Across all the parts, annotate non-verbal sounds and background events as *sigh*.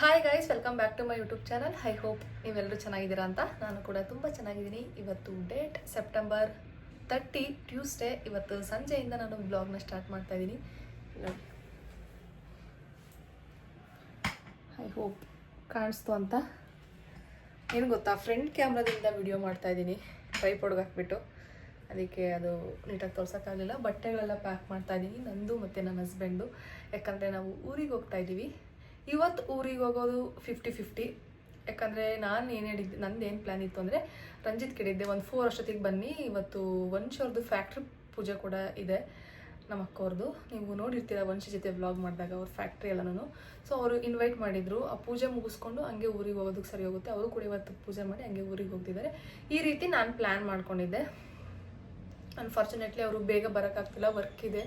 Hi guys welcome back to my YouTube channel I hope ನೀವೆಲ್ಲರೂ ಚೆನ್ನಾಗಿದ್ದೀರಾ ಅಂತ ನಾನು ಕೂಡ ತುಂಬ ಚೆನ್ನಾಗಿದ್ದೀನಿ. ಇವತ್ತು ಡೇಟ್ ಸೆಪ್ಟೆಂಬರ್ ತರ್ಟಿ ಟ್ಯೂಸ್ಡೇ ಇವತ್ತು ಸಂಜೆಯಿಂದ ನಾನು ಬ್ಲಾಗ್ನ ಸ್ಟಾರ್ಟ್ ಮಾಡ್ತಾ ಇದ್ದೀನಿ. ಐ ಹೋಪ್ ಕಾಣಿಸ್ತು ಅಂತ. ಏನು ಗೊತ್ತಾ ಫ್ರೆಂಡ್ ಕ್ಯಾಮ್ರಾದಿಂದ ವಿಡಿಯೋ ಮಾಡ್ತಾ ಇದ್ದೀನಿ. ಟ್ರೈ ಹಾಕ್ಬಿಟ್ಟು. ಅದಕ್ಕೆ ಅದು ನೀಟಾಗಿ ತೋರ್ಸೋಕ್ಕಾಗಲಿಲ್ಲ. ಬಟ್ಟೆಗಳೆಲ್ಲ ಪ್ಯಾಕ್ ಮಾಡ್ತಾ ಇದ್ದೀನಿ. ನಂದು ಮತ್ತು ನನ್ನ ಹಸ್ಬೆಂಡು ಯಾಕಂದರೆ ನಾವು ಊರಿಗೆ ಹೋಗ್ತಾ ಇದ್ದೀವಿ. ಇವತ್ತು ಊರಿಗೆ ಹೋಗೋದು ಫಿಫ್ಟಿ ಫಿಫ್ಟಿ ಯಾಕಂದರೆ ನಾನು ಏನು ಹೇಳಿದ್ದೆ ನಂದು ಏನು ಪ್ಲ್ಯಾನ್ ಇತ್ತು ಅಂದರೆ ರಂಜಿತ್ ಕೇಳಿದ್ದೆ, ಒಂದು ಫೋರ್ ಅಷ್ಟೊತ್ತಿಗೆ ಬನ್ನಿ, ಇವತ್ತು ವಂಶವ್ರದ್ದು ಫ್ಯಾಕ್ಟ್ರಿ ಪೂಜೆ ಕೂಡ ಇದೆ, ನಮ್ಮ ಅಕ್ಕವ್ರದ್ದು ನೀವು ನೋಡಿರ್ತೀರ ವಂಶ ಜೊತೆ ವ್ಲಾಗ್ ಮಾಡಿದಾಗ, ಅವ್ರ ಫ್ಯಾಕ್ಟ್ರಿ ಎಲ್ಲನೂ ಸೊ ಅವರು ಇನ್ವೈಟ್ ಮಾಡಿದ್ರು, ಆ ಪೂಜೆ ಮುಗಿಸ್ಕೊಂಡು ಹಂಗೆ ಊರಿಗೆ ಹೋಗೋದಕ್ಕೆ ಸರಿ ಹೋಗುತ್ತೆ. ಅವರು ಕೂಡ ಇವತ್ತು ಪೂಜೆ ಮಾಡಿ ಹಂಗೆ ಊರಿಗೆ ಹೋಗ್ತಿದ್ದಾರೆ. ಈ ರೀತಿ ನಾನು ಪ್ಲ್ಯಾನ್ ಮಾಡ್ಕೊಂಡಿದ್ದೆ. ಅನ್ಫಾರ್ಚುನೇಟ್ಲಿ ಅವರು ಬೇಗ ಬರೋಕ್ಕಾಗ್ತಿಲ್ಲ ವರ್ಕ್ ಇದೆ.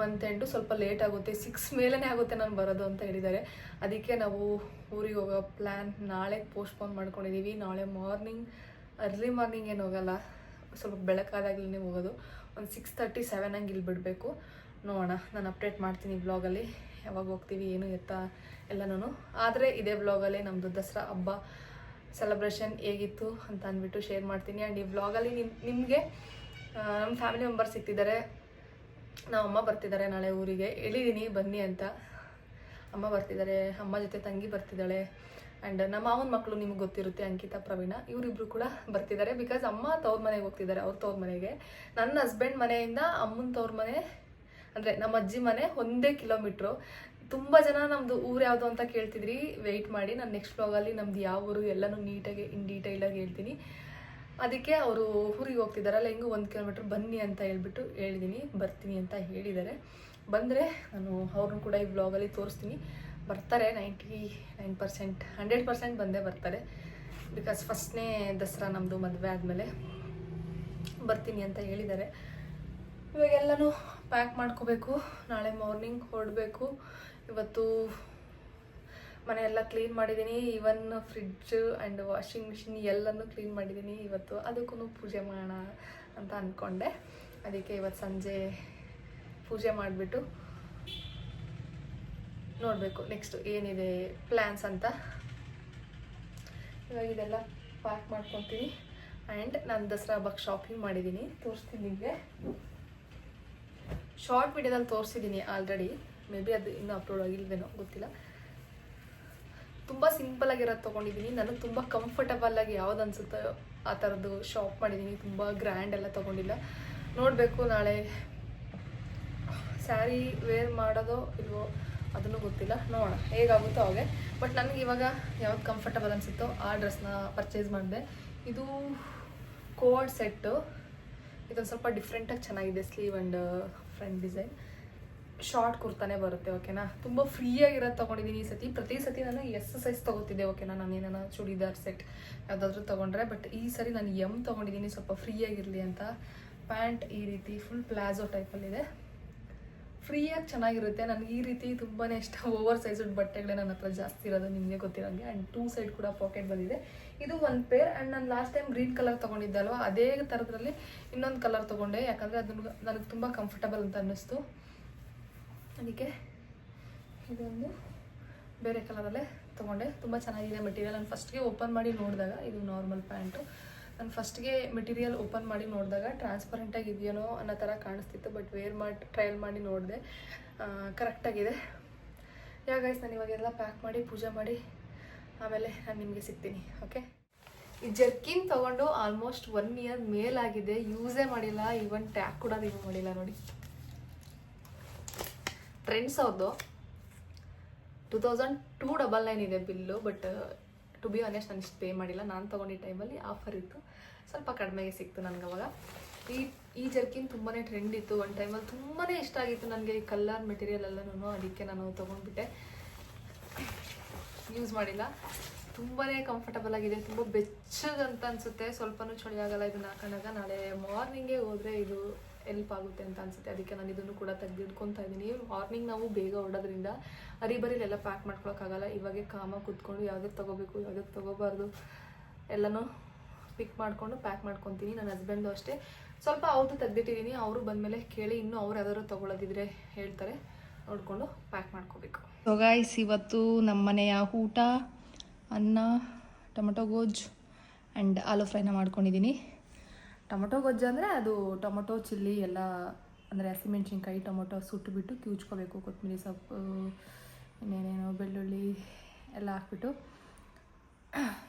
ಮಂತ್ ಎಂಟು ಸ್ವಲ್ಪ ಲೇಟ್ ಆಗುತ್ತೆ. ಸಿಕ್ಸ್ ಮೇಲೇ ಆಗುತ್ತೆ ನಾನು ಬರೋದು ಅಂತ ಹೇಳಿದ್ದಾರೆ. ಅದಕ್ಕೆ ನಾವು ಊರಿಗೆ ಹೋಗೋ ಪ್ಲ್ಯಾನ್ ನಾಳೆ ಪೋಸ್ಟ್ಪೋನ್ ಮಾಡ್ಕೊಂಡಿದ್ದೀವಿ ನಾಳೆ ಮಾರ್ನಿಂಗ್ ಅರ್ಲಿ ಮಾರ್ನಿಂಗ್ ಏನು ಹೋಗಲ್ಲ. ಸ್ವಲ್ಪ ಬೆಳಕಾದಾಗಲೇ ಹೋಗೋದು. ಒಂದು ಸಿಕ್ಸ್ ತರ್ಟಿ ಸೆವೆನ್ ಹಂಗೆ ಇಲ್ಲಿ ಬಿಡಬೇಕು. ನೋಡೋಣ. ನಾನು ಅಪ್ಡೇಟ್ ಮಾಡ್ತೀನಿ ಬ್ಲಾಗಲ್ಲಿ ಯಾವಾಗ ಹೋಗ್ತೀವಿ, ಏನು ಎತ್ತ ಎಲ್ಲನೂ ಆದರೆ ಇದೇ ಬ್ಲಾಗಲ್ಲಿ ನಮ್ಮದು ದಸರಾ ಹಬ್ಬ ಸೆಲೆಬ್ರೇಷನ್ ಹೇಗಿತ್ತು ಅಂತ ಅಂದ್ಬಿಟ್ಟು ಶೇರ್ ಮಾಡ್ತೀನಿ. ಆ್ಯಂಡ್ ಈ ಬ್ಲಾಗಲ್ಲಿ ನಿಮ್ಮ ನಿಮಗೆ ನಮ್ಮ ಫ್ಯಾಮಿಲಿ ಮೆಂಬರ್ಸ್ ಸಿಗ್ತಿದ್ದಾರೆ ನಮ್ಮ ಅಮ್ಮ ಬರ್ತಿದ್ದಾರೆ ನಾಳೆ ಊರಿಗೆ. ಹೇಳಿದ್ದೀನಿ ಬನ್ನಿ ಅಂತ. ಅಮ್ಮ ಬರ್ತಿದ್ದಾರೆ ಅಮ್ಮ ಜೊತೆ ತಂಗಿ ಬರ್ತಿದ್ದಾಳೆ ಆ್ಯಂಡ್ ನಮ್ಮ ಮಾವನ ಮಕ್ಕಳು ನಿಮ್ಗೆ ಗೊತ್ತಿರುತ್ತೆ, ಅಂಕಿತಾ, ಪ್ರವೀಣ. ಇವರಿಬ್ಬರು ಕೂಡ ಬರ್ತಿದ್ದಾರೆ ಬಿಕಾಸ್ ಅಮ್ಮ ತವ್ರ ಮನೆಗೆ ಹೋಗ್ತಿದ್ದಾರೆ ಅವ್ರ ತವ್ರ ಮನೆಗೆ. ನನ್ನ ಹಸ್ಬೆಂಡ್ ಮನೆಯಿಂದ ಅಮ್ಮನ ತವ್ರ ಮನೆ, ಅಂದರೆ ನಮ್ಮ ಅಜ್ಜಿ ಮನೆ ಒಂದೇ ಕಿಲೋಮೀಟ್ರು ತುಂಬ ಜನ ನಮ್ಮದು ಊರು ಯಾವುದು ಅಂತ ಕೇಳ್ತಿದ್ರಿ ವೆಯ್ಟ್ ಮಾಡಿ. ನಾನು ನೆಕ್ಸ್ಟ್ ಬ್ಲಾಗಲ್ಲಿ ನಮ್ದು ಯಾವ ಊರು ಎಲ್ಲನೂ ನೀಟಾಗಿ ಇನ್ ಡೀಟೇಲಾಗಿ ಹೇಳ್ತೀನಿ. ಅದಕ್ಕೆ ಅವರು ಊರಿಗೆ ಹೋಗ್ತಿದ್ದಾರಲ್ಲ ಹೆಂಗೂ ಒಂದು ಕಿಲೋಮೀಟ್ರ್ ಬನ್ನಿ ಅಂತ ಹೇಳ್ಬಿಟ್ಟು ಹೇಳಿದ್ದೀನಿ ಬರ್ತೀನಿ ಅಂತ ಹೇಳಿದ್ದಾರೆ ಬಂದರೆ ನಾನು ಅವ್ರನ್ನೂ ಕೂಡ ಈ ಬ್ಲಾಗಲ್ಲಿ ತೋರಿಸ್ತೀನಿ. ಬರ್ತಾರೆ ninety nine percent, hundred percent ಬಂದೇ ಬರ್ತಾರೆ. ಬಿಕಾಸ್ ಫಸ್ಟ್ನೇ ದಸರಾ ನಮ್ಮದು ಮದುವೆ ಆದಮೇಲೆ ಬರ್ತೀನಿ ಅಂತ ಹೇಳಿದ್ದಾರೆ ಇವಾಗೆಲ್ಲನೂ ಪ್ಯಾಕ್ ಮಾಡ್ಕೋಬೇಕು. ನಾಳೆ ಮಾರ್ನಿಂಗ್ ಹೊರಡಬೇಕು ಇವತ್ತು ಮನೆಯೆಲ್ಲ ಕ್ಲೀನ್ ಮಾಡಿದ್ದೀನಿ even fridge and washing machine ಎಲ್ಲನೂ ಕ್ಲೀನ್ ಮಾಡಿದ್ದೀನಿ ಇವತ್ತು. ಅದಕ್ಕೂ ಪೂಜೆ ಮಾಡೋಣ ಅಂತ ಅಂದ್ಕೊಂಡೆ ಅದಕ್ಕೆ ಇವತ್ತು ಸಂಜೆ ಪೂಜೆ ಮಾಡಿಬಿಟ್ಟು ನೋಡಬೇಕು ನೆಕ್ಸ್ಟ್ ಏನಿದೆ ಪ್ಲ್ಯಾನ್ಸ್ ಅಂತ. ಇವಾಗ ಇದೆಲ್ಲ ಪ್ಯಾಕ್ ಮಾಡ್ಕೊತೀನಿ. ಆ್ಯಂಡ್ ನಾನು ದಸರಾ ಹಬ್ಬಕ್ಕೆ ಶಾಪಿಂಗ್ ಮಾಡಿದ್ದೀನಿ ತೋರಿಸ್ತೀನಿ ನಿಮಗೆ. ಶಾರ್ಟ್ ವಿಡಿಯೋದಲ್ಲಿ ತೋರಿಸಿದ್ದೀನಿ ಆಲ್ರೆಡಿ ಮೇ ಬಿ ಅದು ಇನ್ನೂ ಅಪ್ಲೋಡ್ ಆಗಿಲ್ವೇನೋ ಗೊತ್ತಿಲ್ಲ. ತುಂಬ ಸಿಂಪಲ್ ಆಗಿರೋದು ತೊಗೊಂಡಿದ್ದೀನಿ ನನಗೆ ತುಂಬ ಕಂಫರ್ಟಬಲ್ ಆಗಿ ಯಾವ್ದು ಅನ್ಸುತ್ತೋ ಆ ಥರದ್ದು ಶಾಪ್ ಮಾಡಿದ್ದೀನಿ ತುಂಬ ಗ್ರ್ಯಾಂಡ್ ಎಲ್ಲ ತೊಗೊಂಡಿಲ್ಲ. ನೋಡಬೇಕು ನಾಳೆ ಸ್ಯಾರಿ ವೇರ್ ಮಾಡೋದೋ ಇಲ್ವೋ ಅದನ್ನು ಗೊತ್ತಿಲ್ಲ. ನೋಡೋಣ ಹೇಗಾಗುತ್ತೋ ಹಾಗೆ. ಬಟ್ ನನಗೆ ಇವಾಗ ಯಾವ್ದು ಕಂಫರ್ಟಬಲ್ ಅನಿಸುತ್ತೋ ಆ ಡ್ರೆಸ್ನ ಪರ್ಚೇಸ್ ಮಾಡಿದೆ. ಇದು ಕೋಡ್ ಸೆಟ್ಟು ಇದೊಂದು ಸ್ವಲ್ಪ ಡಿಫ್ರೆಂಟಾಗಿ ಚೆನ್ನಾಗಿದೆ sleeve and front design short ಕುರ್ತಾನೆ ಬರುತ್ತೆ ಓಕೆನಾ ತುಂಬ ಫ್ರೀಯಾಗಿರೋದು ತೊಗೊಂಡಿದ್ದೀನಿ ಈ ಸತಿ. ಪ್ರತಿ ಸತಿ ನಾನು ಎಸ್ ಸೈಜ್ ತೊಗೋತಿದ್ದೆ ಓಕೆನಾ ನಾನು ಏನಾನ ಚೂಡಿದಾರ್ ಸೆಟ್ ಯಾವುದಾದ್ರೂ ತೊಗೊಂಡ್ರೆ ಬಟ್ ಈ ಸರಿ ನಾನು ಎಂ ತೊಗೊಂಡಿದ್ದೀನಿ ಸ್ವಲ್ಪ ಫ್ರೀಯಾಗಿರಲಿ ಅಂತ. ಪ್ಯಾಂಟ್ ಈ ರೀತಿ ಫುಲ್ ಪ್ಲಾಜೋ ಟೈಪಲ್ಲಿದೆ ಫ್ರೀಯಾಗಿ ಚೆನ್ನಾಗಿರುತ್ತೆ. ನನಗೆ ಈ ರೀತಿ ತುಂಬಾ ಇಷ್ಟ. ಓವರ್ ಸೈಜ್ ಬಟ್ಟೆಗಳೇ ನನ್ನ ಹತ್ರ ಜಾಸ್ತಿ ಇರೋದು, ನಿಮಗೆ ಗೊತ್ತಿರೋಂಗೆ. ಆ್ಯಂಡ್ ಟೂ ಸೈಡ್ ಕೂಡ ಪಾಕೆಟ್ ಬಂದಿದೆ. ಇದು ಒಂದು ಪೇರ್ ಆ್ಯಂಡ್ ನಾನು ಲಾಸ್ಟ್ ಟೈಮ್ ಗ್ರೀನ್ ಕಲರ್ ತೊಗೊಂಡಿದ್ದೆ ಅಲ್ವಾ ಅದೇ ಥರದ್ರಲ್ಲಿ ಇನ್ನೊಂದು ಕಲರ್ ತೊಗೊಂಡೆ. ಯಾಕಂದರೆ ಅದನ್ನು ನನಗೆ ತುಂಬ ಕಂಫರ್ಟಬಲ್ ಅಂತ ಅನ್ನಿಸ್ತು. ಅದಕ್ಕೆ ಇದೊಂದು ಬೇರೆ ಕಲರಲ್ಲೇ ತೊಗೊಂಡೆ. ತುಂಬ ಚೆನ್ನಾಗಿದೆ ಮೆಟೀರಿಯಲ್ ನಾನು ಫಸ್ಟ್ಗೆ ಓಪನ್ ಮಾಡಿ ನೋಡಿದಾಗ ಇದು ನಾರ್ಮಲ್ ಪ್ಯಾಂಟು ನಾನು ಫಸ್ಟ್ಗೆ ಮೆಟೀರಿಯಲ್ ಓಪನ್ ಮಾಡಿ ನೋಡಿದಾಗ ಟ್ರಾನ್ಸ್ಪರೆಂಟಾಗಿ ಇದೆಯೇನೋ ಅನ್ನೋ ಥರ ಕಾಣಿಸ್ತಿತ್ತು ಬಟ್ ವೇರ್ ಮಾಡಿ ಟ್ರಯಲ್ ಮಾಡಿ ನೋಡಿದೆ. ಕರೆಕ್ಟಾಗಿದೆ ಯಾ ಗೈಸ್ ನಾನು ಇವಾಗೆಲ್ಲ ಪ್ಯಾಕ್ ಮಾಡಿ, ಪೂಜೆ ಮಾಡಿ, ಆಮೇಲೆ ನಾನು ನಿಮಗೆ ಸಿಗ್ತೀನಿ ಓಕೆ ಈ ಜರ್ಕಿನ್ ತೊಗೊಂಡು ಆಲ್ಮೋಸ್ಟ್ ಒನ್ ಇಯರ್ ಮೇಲಾಗಿದೆ. ಯೂಸೇ ಮಾಡಿಲ್ಲ. ಈವನ್ ಟ್ಯಾಗ್ ಕೂಡ ರಿಮೂವ್ ಮಾಡಿಲ್ಲ ನೋಡಿ. ಟ್ರೆಂಡ್ಸ್ ಅವ್ರದ್ದು two thousand two double nine ಇದೆ bill but to be honest ನಾನು ಇಷ್ಟು ಪೇ ಮಾಡಿಲ್ಲ. ನಾನು ತೊಗೊಂಡಿದ್ದ ಟೈಮಲ್ಲಿ ಆಫರ್ ಇತ್ತು. ಸ್ವಲ್ಪ ಕಡಿಮೆಗೆ ಸಿಕ್ತು ನನಗೆ ಅವಾಗ. ಈ ಈ ಜರ್ಕಿನ್ ತುಂಬಾ ಟ್ರೆಂಡ್ ಇತ್ತು. ಒಂದು ಟೈಮಲ್ಲಿ ತುಂಬಾ ಇಷ್ಟ ಆಗಿತ್ತು ನನಗೆ ಈ ಕಲರ್ ಮೆಟೀರಿಯಲ್ ಎಲ್ಲನೂ ಅದಕ್ಕೆ ನಾನು ತೊಗೊಂಡ್ಬಿಟ್ಟೆ. ಯೂಸ್ ಮಾಡಿಲ್ಲ. ತುಂಬಾ ಕಂಫರ್ಟಬಲ್ ಆಗಿದೆ. ತುಂಬ ಬೆಚ್ಚಗಂತ ಅನಿಸುತ್ತೆ. ಸ್ವಲ್ಪನೂ ಚಳಿ ಆಗಲ್ಲ ಇದನ್ನ ಹಾಕೊಂಡಾಗ. ನಾಳೆ ಮಾರ್ನಿಂಗೇ ಹೋದರೆ ಇದು ಎಲ್ಪ್ ಆಗುತ್ತೆ ಅಂತ ಅನ್ಸುತ್ತೆ. ಅದಕ್ಕೆ ನಾನು ಇದನ್ನು ಕೂಡ ತೆಗೆದಿಟ್ಕೊತಾ ಇದ್ದೀನಿ. ಮಾರ್ನಿಂಗ್ ನಾವು ಬೇಗ ಹೊರಡೋದ್ರಿಂದ ಅರಿಬರಿಲೆಲ್ಲ ಪ್ಯಾಕ್ ಮಾಡ್ಕೊಳಕ್ಕಾಗಲ್ಲ. ಇವಾಗೆ ಕಾಮ ಕೂತ್ಕೊಂಡು ಯಾವ್ದು ತಗೋಬೇಕು, ಯಾವ್ದು ತಗೋಬಾರ್ದು, ಎಲ್ಲನೂ ಪಿಕ್ ಮಾಡಿಕೊಂಡು ಪ್ಯಾಕ್ ಮಾಡ್ಕೊತೀನಿ. ನನ್ನ ಹಸ್ಬೆಂಡು ಅಷ್ಟೇ. ಸ್ವಲ್ಪ ಅವ್ರದ್ದು ತೆಗೆದಿಟ್ಟಿದ್ದೀನಿ ಅವರು ಬಂದಮೇಲೆ ಕೇಳಿ ಇನ್ನೂ ಅವ್ರು ಯಾವ್ದಾದ್ರು ತೊಗೊಳೋದಿದ್ರೆ ಹೇಳ್ತಾರೆ. ನೋಡಿಕೊಂಡು ಪ್ಯಾಕ್ ಮಾಡ್ಕೋಬೇಕು. ಸೊ ಗಾಯ್ಸ್ ಇವತ್ತು ನಮ್ಮ ಮನೆಯ ಊಟ, ಅನ್ನ, ಟೊಮೊಟೊ ಗೋಜ್ ಆ್ಯಂಡ್ ಆಲೂ ಫ್ರೈನ ಮಾಡ್ಕೊಂಡಿದ್ದೀನಿ ಟೊಮೊಟೊ ಗೊಜ್ಜು ಅಂದರೆ ಅದು ಟೊಮೊಟೊ, ಚಿಲ್ಲಿ ಎಲ್ಲ ಅಂದರೆ ಹಸಿಮೆಣ್ಸಿನ್ಕಾಯಿ, ಟೊಮೊಟೊ ಸುಟ್ಟುಬಿಟ್ಟು ಕಿವುಚ್ಕೋಬೇಕು, ಕೊತ್ತಂಬರಿ ಸೊಪ್ಪು, ಇನ್ನೇನೇನು ಬೆಳ್ಳುಳ್ಳಿ ಎಲ್ಲ ಹಾಕ್ಬಿಟ್ಟು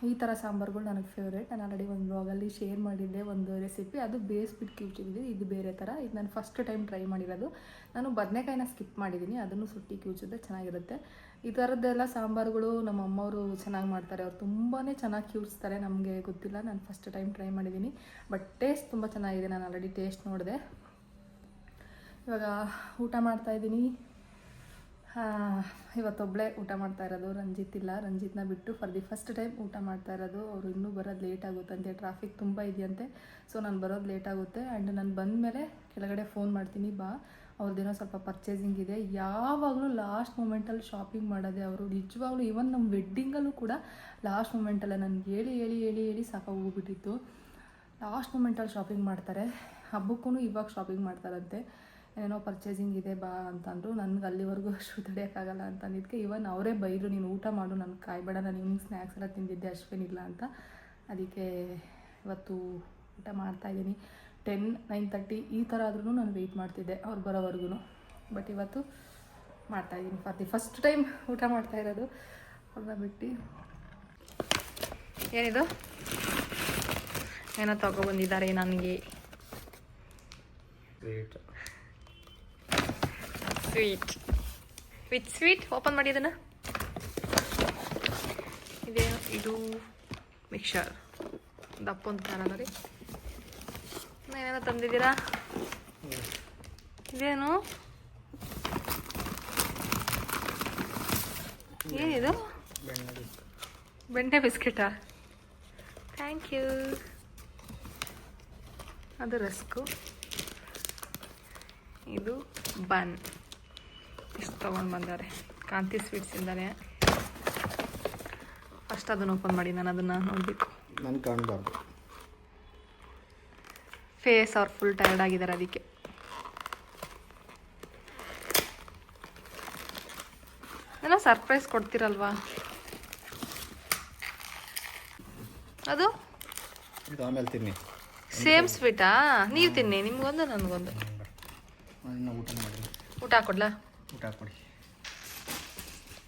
ಈ ಥರ ಸಾಂಬಾರುಗಳು ನನಗೆ ಫೇವ್ರೇಟ್ ನಾನು ಆಲ್ರೆಡಿ ಒಂದು ಬ್ಲಾಗಲ್ಲಿ ಶೇರ್ ಮಾಡಿದ್ದೆ ಒಂದು ರೆಸಿಪಿ ಅದು ಬೇಯಿಸ್ಬಿಟ್ಟು ಕಿವುಚಿದ್ವಿ ಇದು ಬೇರೆ ಥರ. ಇದು ನಾನು ಫಸ್ಟ್ ಟೈಮ್ ಟ್ರೈ ಮಾಡಿರೋದು. ನಾನು ಬದನೆಕಾಯಿನ ಸ್ಕಿಪ್ ಮಾಡಿದ್ದೀನಿ ಅದನ್ನು ಸುಟ್ಟಿ ಕಿವುಚಿದ್ರೆ ಚೆನ್ನಾಗಿರುತ್ತೆ. ಈ ಥರದ್ದೆಲ್ಲ ಸಾಂಬಾರುಗಳು ನಮ್ಮ ಅಮ್ಮವರು ಚೆನ್ನಾಗಿ ಮಾಡ್ತಾರೆ. ಅವ್ರು ತುಂಬಾ ಚೆನ್ನಾಗಿ ಕ್ಯೂರ್ಸ್ತಾರೆ. ನಮಗೆ ಗೊತ್ತಿಲ್ಲ. ನಾನು ಫಸ್ಟ್ ಟೈಮ್ ಟ್ರೈ ಮಾಡಿದ್ದೀನಿ ಬಟ್ ಟೇಸ್ಟ್ ತುಂಬ ಚೆನ್ನಾಗಿದೆ. ನಾನು ಆಲ್ರೆಡಿ ಟೇಸ್ಟ್ ನೋಡಿದೆ. ಇವಾಗ ಊಟ ಮಾಡ್ತಾಯಿದ್ದೀನಿ ಇವತ್ತೊಬ್ಬಳೇ ಊಟ ಮಾಡ್ತಾ ಇರೋದು. ರಂಜಿತ್ ಇಲ್ಲ. ರಂಜಿತ್ನ ಬಿಟ್ಟು ಫಾರ್ ದಿ ಫಸ್ಟ್ ಟೈಮ್ ಊಟ ಮಾಡ್ತಾ ಇರೋದು. ಅವರು ಇನ್ನೂ ಬರೋದು ಲೇಟ್ ಆಗುತ್ತಂತೆ ಟ್ರಾಫಿಕ್ ತುಂಬ ಇದೆಯಂತೆ. ಸೊ ನಾನು ಬರೋದು ಲೇಟ್ ಆಗುತ್ತೆ. ಆ್ಯಂಡ್ ನಾನು ಬಂದ ಮೇಲೆ ಕೆಳಗಡೆ ಫೋನ್ ಮಾಡ್ತೀನಿ. ಬಾ. ಅವ್ರದ್ದೇನೋ ಸ್ವಲ್ಪ ಪರ್ಚೇಸಿಂಗ್ ಇದೆ. ಯಾವಾಗಲೂ ಲಾಸ್ಟ್ ಮೂಮೆಂಟಲ್ಲಿ ಶಾಪಿಂಗ್ ಮಾಡೋದೇ ಅವರು. ನಿಜವಾಗ್ಲೂ ಈವನ್ ನಮ್ಮ ವೆಡ್ಡಿಂಗಲ್ಲೂ ಕೂಡ ಲಾಸ್ಟ್ ಮೂಮೆಂಟಲ್ಲೇ ನನಗೆ ಹೇಳಿ ಹೇಳಿ ಹೇಳಿ ಹೇಳಿ ಸಾಕಾಗೋಗ್ಬಿಟ್ಟಿತ್ತು ಲಾಸ್ಟ್ ಮೂಮೆಂಟಲ್ಲಿ ಶಾಪಿಂಗ್ ಮಾಡ್ತಾರೆ. ಹಬ್ಬಕ್ಕೂ ಇವಾಗ ಶಾಪಿಂಗ್ ಮಾಡ್ತಾರಂತೆ. ಏನೋ ಪರ್ಚೇಸಿಂಗ್ ಇದೆ ಬಾ ಅಂತಂದರು. ನನಗೆ ಅಲ್ಲಿವರೆಗೂ ಅಷ್ಟು *laughs* ತಡೆಯೋಕ್ಕಾಗಲ್ಲ ಅಂತ ಅಂದಿದ್ದಕ್ಕೆ ಇವನ್ ಅವರೇ ಬೈದರು, ನೀನು ಊಟ ಮಾಡು ನನಗೆ ಕಾಯ್ಬೇಡ ನಾನು ಇವ್ನಿಂಗ್ ಸ್ನ್ಯಾಕ್ಸ್ ಎಲ್ಲ ತಿಂದಿದ್ದೆ ಅಷ್ಟೇನಿಲ್ಲ ಅಂತ. ಅದಕ್ಕೆ ಇವತ್ತು ಊಟ ಮಾಡ್ತಾಯಿದ್ದೀನಿ ಟೆನ್ ನೈನ್ ತರ್ಟಿ ಈ ಥರ ಆದ್ರೂ ನಾನು ವೆಯ್ಟ್ ಮಾಡ್ತಿದ್ದೆ ಅವ್ರು ಬರೋವರೆಗೂ ಬಟ್ ಇವತ್ತು ಮಾಡ್ತಾಯಿದ್ದೀನಿ ಫಾರ್ ದಿ ಫಸ್ಟ್ ಟೈಮ್ ಊಟ ಮಾಡ್ತಾ ಇರೋದು. ಅವ್ರನ್ನ ಬಿಟ್ಟು. ಏನಿದು? ಏನೋ ತಗೊಬಂದಿದ್ದಾರೆ ನನಗೆ. ಸ್ವೀಟ್ ವಿತ್ ಸ್ವೀಟ್ ಓಪನ್ ಮಾಡಿ ಅದನ್ನು ಇದೇನು? ಇದು ಮಿಕ್ಸರ್. ದಪ್ಪ ಒಂದು ಖಾರ ಅದ ರೀ ಏನೇನೋ ತಂದಿದ್ದೀರಾ? ಇದೇನು? ಏನಿದು? ಬೆಣ್ಣೆ ಬಿಸ್ಕೆಟಾ? ಥ್ಯಾಂಕ್ ಯು ಅದು ರಸ್ಕು. ಇದು ಬನ್. ಇಷ್ಟು ತೊಗೊಂಡು ಬಂದಾರೆ ಕಾಂತಿ ಸ್ವೀಟ್ಸ್ ಸ್ವೀಟ್ಸಿಂದಾನೆ ಫಸ್ಟ್ ಅದನ್ನು ಓಪನ್ ಮಾಡಿ, ನಾನು ಅದನ್ನು ನೋಡಬೇಕು. ನನ್ಗೆ ಕಾಣಬಾರ್ದು. ಫೇಸ್ ಅವ್ರು ಫುಲ್ ಟೈರ್ಡ್ ಆಗಿದ್ದಾರೆ ಅದಕ್ಕೆ. ಏನೋ ಸರ್ಪ್ರೈಸ್ ಕೊಡ್ತೀರಲ್ವಾ? ಅದು? ಇದು ಆಮೇಲೆ ತಿನ್ನಿ. ಸೇಮ್ ಸ್ವೀಟಾ? ನೀವು ತಿನ್ನಿ ನಿಮ್ಗೊಂದು ನನಗೊಂದು. ಊಟ ಮಾಡಿ. ಊಟ ಹಾಕೊಡ್ಲಾ? ಊಟ ಕೊಡಿ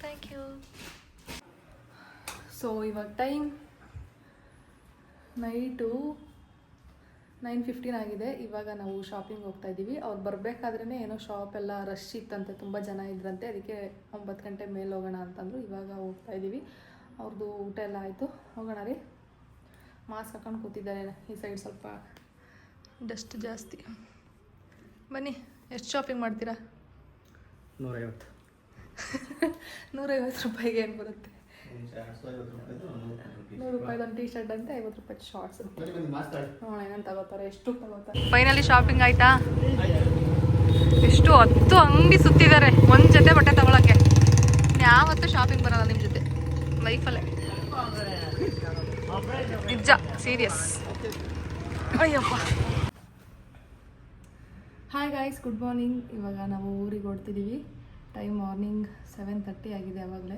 ಥ್ಯಾಂಕ್ ಯು. ಸೊ ಇವಾಗ ಟೈಮ್ ನೈಟು ನೈನ್ ಫಿಫ್ಟೀನ್ ಆಗಿದೆ. ಇವಾಗ ನಾವು ಶಾಪಿಂಗ್ ಹೋಗ್ತಾ ಇದ್ದೀವಿ. ಅವ್ರು ಬರಬೇಕಾದ್ರೇ ಏನೋ ಶಾಪ್ ಎಲ್ಲ ರಶ್ ಇತ್ತಂತೆ. ತುಂಬ ಜನ ಇದ್ರಂತೆ. ಅದಕ್ಕೆ ಒಂಬತ್ತು ಗಂಟೆ ಮೇಲೆ ಹೋಗೋಣ ಅಂತಂದರು. ಇವಾಗ ಹೋಗ್ತಾ ಇದ್ದೀವಿ. ಅವ್ರದ್ದು ಊಟ ಎಲ್ಲ ಆಯಿತು. ಹೋಗೋಣ ರೀ. ಮಾಸ್ಕ್ ಹಾಕೊಂಡು ಕೂತಿದ್ದಾರೆ. ಈ ಸೈಡ್ ಸ್ವಲ್ಪ ಡಸ್ಟ್ ಜಾಸ್ತಿ. ಬನ್ನಿ. ಎಷ್ಟು ಶಾಪಿಂಗ್ ಮಾಡ್ತೀರಾ? ನೂರೈವತ್ತು. *laughs* ನೂರೈವತ್ತು ರೂಪಾಯಿಗೆ ಏನು ಬರುತ್ತೆ? ಫೈನಲಿ ಶಾಪಿಂಗ್ ಆಯ್ತಾ? ಎಷ್ಟು ಹತ್ತು ಅಂಗಡಿ ಸುತ್ತಿದ್ದಾರೆ. ಒಂದ್ ಜೊತೆ ಬಟ್ಟೆ ತಗೊಳಕ್ಕೆ. ಯಾವತ್ತೂ ಶಾಪಿಂಗ್ ಬರಲ್ಲ ನಿಮ್ಮ ಜೊತೆ. ಲೈಫಲ್ಲೇ ನಿಜ serious Ayyappa. Hi guys good morning ಇವಾಗ ನಾವು ಊರಿಗೆ ಹೊಡ್ತಿದ್ದೀವಿ ಟೈಮ್ ಮಾರ್ನಿಂಗ್ ಸೆವೆನ್ ತರ್ಟಿ ಆಗಿದೆ ಆವಾಗಲೇ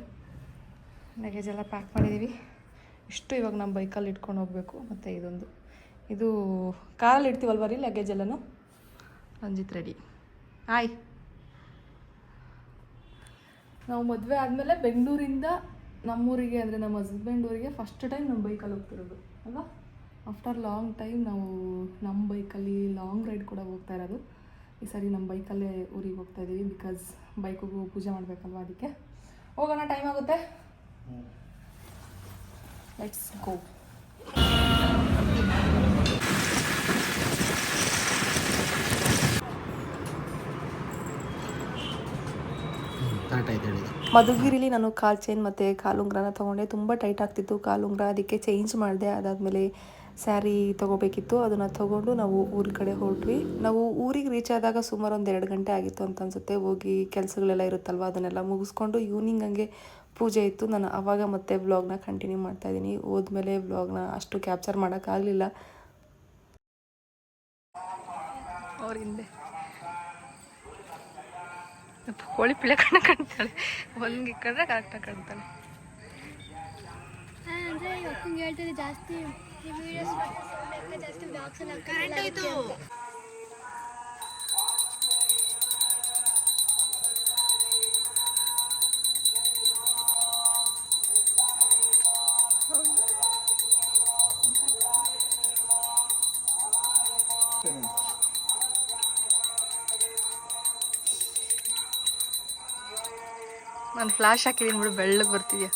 ಲಗೇಜ್ ಎಲ್ಲ ಪ್ಯಾಕ್ ಮಾಡಿದ್ದೀವಿ ಇಷ್ಟು ಇವಾಗ ನಮ್ಮ ಬೈಕಲ್ಲಿ ಇಟ್ಕೊಂಡು ಹೋಗಬೇಕು ಮತ್ತು ಇದೊಂದು. ಇದು ಕಾರಲ್ಲಿ ಇಡ್ತೀವಲ್ವ ರೀ ಲಗೇಜ್ ಎಲ್ಲನೂ? ರಂಜಿತ್ ರೆಡಿ. ಆಯ್ ನಾವು ಮದುವೆ ಆದಮೇಲೆ ಬೆಂಗಳೂರಿಂದ ನಮ್ಮೂರಿಗೆ, ಅಂದರೆ ನಮ್ಮ ಹಸ್ಬೆಂಡ್ ಊರಿಗೆ ಫಸ್ಟ್ ಟೈಮ್ ನಮ್ಮ ಬೈಕಲ್ಲಿ ಹೋಗ್ತಿರೋದು, ಅಲ್ವಾ? ಆಫ್ಟರ್ ಲಾಂಗ್ ಟೈಮ್ ನಾವು ನಮ್ಮ ಬೈಕಲ್ಲಿ ಲಾಂಗ್ ರೈಡ್ ಕೂಡ ಹೋಗ್ತಾ ಇರೋದು. ಈ ಸರಿ ನಮ್ಮ ಬೈಕಲ್ಲೇ ಊರಿಗೆ ಹೋಗ್ತಾ ಇದ್ದೀವಿ ಬಿಕಾಸ್ ಬೈಕಿಗೂ ಪೂಜೆ ಮಾಡಬೇಕಲ್ವ ಅದಕ್ಕೆ. ಹೋಗೋಣ ಟೈಮ್ ಆಗುತ್ತೆ. ಲೆಟ್ಸ್ ಗೋ ಮಧುಗಿರಿಲಿ ನಾನು ಕಾಲು ಚೈನ್ ಮತ್ತು ಕಾಲುಂಗ್ರನ ತೊಗೊಂಡೆ. ತುಂಬ ಟೈಟ್ ಆಗ್ತಿತ್ತು. ಕಾಲುಂಗ್ರ ಅದಕ್ಕೆ ಚೇಂಜ್ ಮಾಡಿದೆ. ಅದಾದಮೇಲೆ ಸ್ಯಾರಿ ತೊಗೋಬೇಕಿತ್ತು. ಅದನ್ನು ತೊಗೊಂಡು ನಾವು ಊರ ಕಡೆ ಹೊರಟ್ವಿ. ನಾವು ಊರಿಗೆ ರೀಚ್ ಆದಾಗ ಸುಮಾರು ಒಂದು ಎರಡು ಗಂಟೆ ಆಗಿತ್ತು ಅಂತ ಅನ್ಸುತ್ತೆ. ಹೋಗಿ ಕೆಲಸಗಳೆಲ್ಲ ಇರುತ್ತಲ್ವ ಅದನ್ನೆಲ್ಲ ಮುಗಿಸ್ಕೊಂಡು ಈವ್ನಿಂಗ್ ಹಂಗೆ ಪೂಜೆ ಇತ್ತು. ನಾನು ಆವಾಗ ಮತ್ತೆ ವ್ಲಾಗ್ನ ಕಂಟಿನ್ಯೂ ಮಾಡ್ತಾಯಿದ್ದೀನಿ ಹೋದ್ಮೇಲೆ ವ್ಲಾಗ್ನ ಅಷ್ಟು ಕ್ಯಾಪ್ಚರ್ ಮಾಡೋಕ್ಕಾಗಲಿಲ್ಲ ಅವ್ರ ಹಿಂದೆ. ಕೋಳಿ ಪಿಳೆ ಕಣ್ಣ ಕಾಣ್ತಾಳೆ. ಒಂದು ಇಕ್ಕಂದ್ರೆ ಕರೆಕ್ಟಾಗಿ ಕಾಣ್ತಾಳೆ. ಅಂದ್ರೆ ಹೇಳ್ತಿದ್ದೆ ಜಾಸ್ತಿ ಈ ವಿಡಿಯೋಸ್ ಜಾಸ್ತಿ ನಾನು ಫ್ಲಾಶ್ ಹಾಕಿದ್ದೀನಿ ಬಿಡು ಬೆಳ್ಳಗೆ ಬರ್ತಿದ್ಯಾ?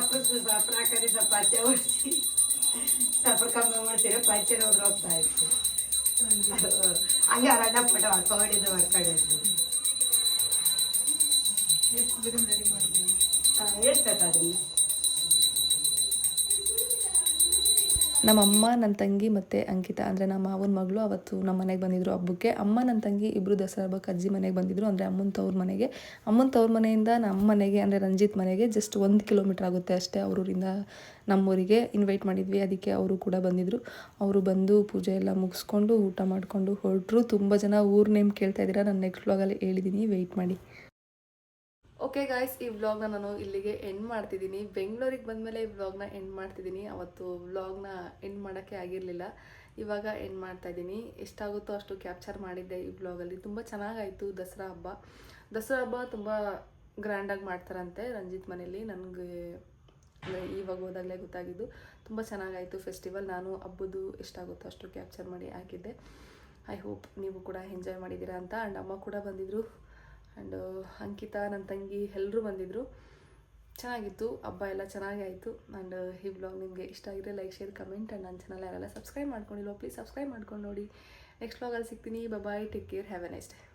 ಸಾಪರ್ ಸಾಪರ್ ಹಾಕಿ ಸ್ವಲ್ಪ ಹಚ್ಚೆ ಓಡಿಸಿ ಸಾಪರ್ ಕಮ್ಮಿ ಮಾಡ್ತೀರ ಪಂಚರ ಹೋದ್ರೆ ಹೋಗ್ತಾ ಇತ್ತು ಹಂಗೆ ಅರಣ್ಣ ಪಟ ಹೊಡ್ಕೊಂಡಿದ್ದು ಹೊಡ್ಕೊಂಡಿದ್ದು ಹೇಳ್ತಕ್ಕ ಅದನ್ನು ನಮ್ಮಮ್ಮ ನನ್ನ ತಂಗಿ ಮತ್ತು ಅಂಕಿತಾ. ಅಂದರೆ ನಮ್ಮ ಮಾವನ ಮಗಳು ಅವತ್ತು ನಮ್ಮ ಮನೆಗೆ ಬಂದಿದ್ದರು ಹಬ್ಬಕ್ಕೆ. ಅಮ್ಮ ನನ್ನ ತಂಗಿ ಇಬ್ಬರು ದಸರಾ ಹಬ್ಬಕ್ಕೆ ಅಜ್ಜಿ ಮನೆಗೆ ಬಂದಿದ್ರು. ಅಂದರೆ ಅಮ್ಮನ ತವ್ರ ಮನೆಗೆ. ಅಮ್ಮನ ತವ್ರ ಮನೆಯಿಂದ ನಮ್ಮ ಮನೆಗೆ, ಅಂದರೆ ರಂಜಿತ್ ಮನೆಗೆ ಜಸ್ಟ್ ಒಂದು ಕಿಲೋಮೀಟ್ರ್ ಆಗುತ್ತೆ ಅಷ್ಟೇ ಅವರೂರಿಂದ ನಮ್ಮೂರಿಗೆ ಇನ್ವೈಟ್ ಮಾಡಿದ್ವಿ. ಅದಕ್ಕೆ ಅವರು ಕೂಡ ಬಂದಿದ್ದರು ಅವರು ಬಂದು ಪೂಜೆ ಎಲ್ಲ ಮುಗಿಸ್ಕೊಂಡು ಊಟ ಮಾಡಿಕೊಂಡು ಹೊರಟ್ರು. ತುಂಬ ಜನ ಊರ ನೇಮ್ ಕೇಳ್ತಾ ಇದ್ದೀರಾ. ನಾನು ನೆಕ್ಸ್ಟ್ ವ್ಲಾಗಲ್ಲಿ ಹೇಳಿದ್ದೀನಿ ವೆಯ್ಟ್ ಮಾಡಿ. ಓಕೆ ಗಾಯ್ಸ್ ಈ ವ್ಲಾಗ್ನ ನಾನು ಇಲ್ಲಿಗೆ ಎಂಡ್ ಮಾಡ್ತಿದ್ದೀನಿ. ಬೆಂಗಳೂರಿಗೆ ಬಂದಮೇಲೆ ಈ ವ್ಲಾಗ್ನ ಎಂಡ್ ಮಾಡ್ತಿದ್ದೀನಿ. ಅವತ್ತು ವ್ಲಾಗ್ನ ಎಂಡ್ ಮಾಡೋಕ್ಕೆ ಆಗಿರಲಿಲ್ಲ. ಇವಾಗ ಎಂಡ್ ಮಾಡ್ತಾ ಇದ್ದೀನಿ. ಎಷ್ಟಾಗುತ್ತೋ ಅಷ್ಟು ಕ್ಯಾಪ್ಚರ್ ಮಾಡಿದ್ದೆ ಈ ವ್ಲಾಗಲ್ಲಿ ತುಂಬ ಚೆನ್ನಾಗಾಯಿತು ದಸರಾ ಹಬ್ಬ. ದಸರಾ ಹಬ್ಬ ತುಂಬ ಗ್ರ್ಯಾಂಡಾಗಿ ಮಾಡ್ತಾರಂತೆ ರಂಜಿತ್ ಮನೇಲಿ ನನಗೆ ಇವಾಗ ಹೋದಾಗಲೇ ಗೊತ್ತಾಗಿದ್ದು ತುಂಬ ಚೆನ್ನಾಗಾಯಿತು ಫೆಸ್ಟಿವಲ್ ನಾನು ಹಬ್ಬದ್ದು ಎಷ್ಟಾಗುತ್ತೋ ಅಷ್ಟು ಕ್ಯಾಪ್ಚರ್ ಮಾಡಿ ಹಾಕಿದ್ದೆ. ಐ ಹೋಪ್ ನೀವು ಕೂಡ ಎಂಜಾಯ್ ಮಾಡಿದ್ದೀರಾ ಅಂತ. ಆ್ಯಂಡ್ ಅಮ್ಮ ಕೂಡ ಬಂದಿದ್ದರು ಆ್ಯಂಡ್ ಅಂಕಿತಾ ನನ್ನ ತಂಗಿ ಎಲ್ಲರೂ ಬಂದಿದ್ದರು ಚೆನ್ನಾಗಿತ್ತು, ಹಬ್ಬ ಎಲ್ಲ ಚೆನ್ನಾಗಿ ಆಯಿತು. ಆ್ಯಂಡ್ ಈ ಬ್ಲಾಗ್ ನಿಮಗೆ ಇಷ್ಟ ಆಗಿದ್ರೆ ಲೈಕ್ ಶೇರ್ ಕಮೆಂಟ್ ಆ್ಯಂಡ್ ನನ್ನ ಚಾನಲ್ ಯಾರೆಲ್ಲ ಸಬ್ಸ್ಕ್ರೈಬ್ ಮಾಡ್ಕೊಂಡಿಲ್ಲ ಪ್ಲೀಸ್ ಸಬ್ಸ್ಕ್ರೈಬ್ ಮಾಡ್ಕೊಂಡು ನೋಡಿ. ನೆಕ್ಸ್ಟ್ ಬ್ಲಾಗಲ್ಲಿ ಸಿಗ್ತೀನಿ. Bye bye take care have a nice day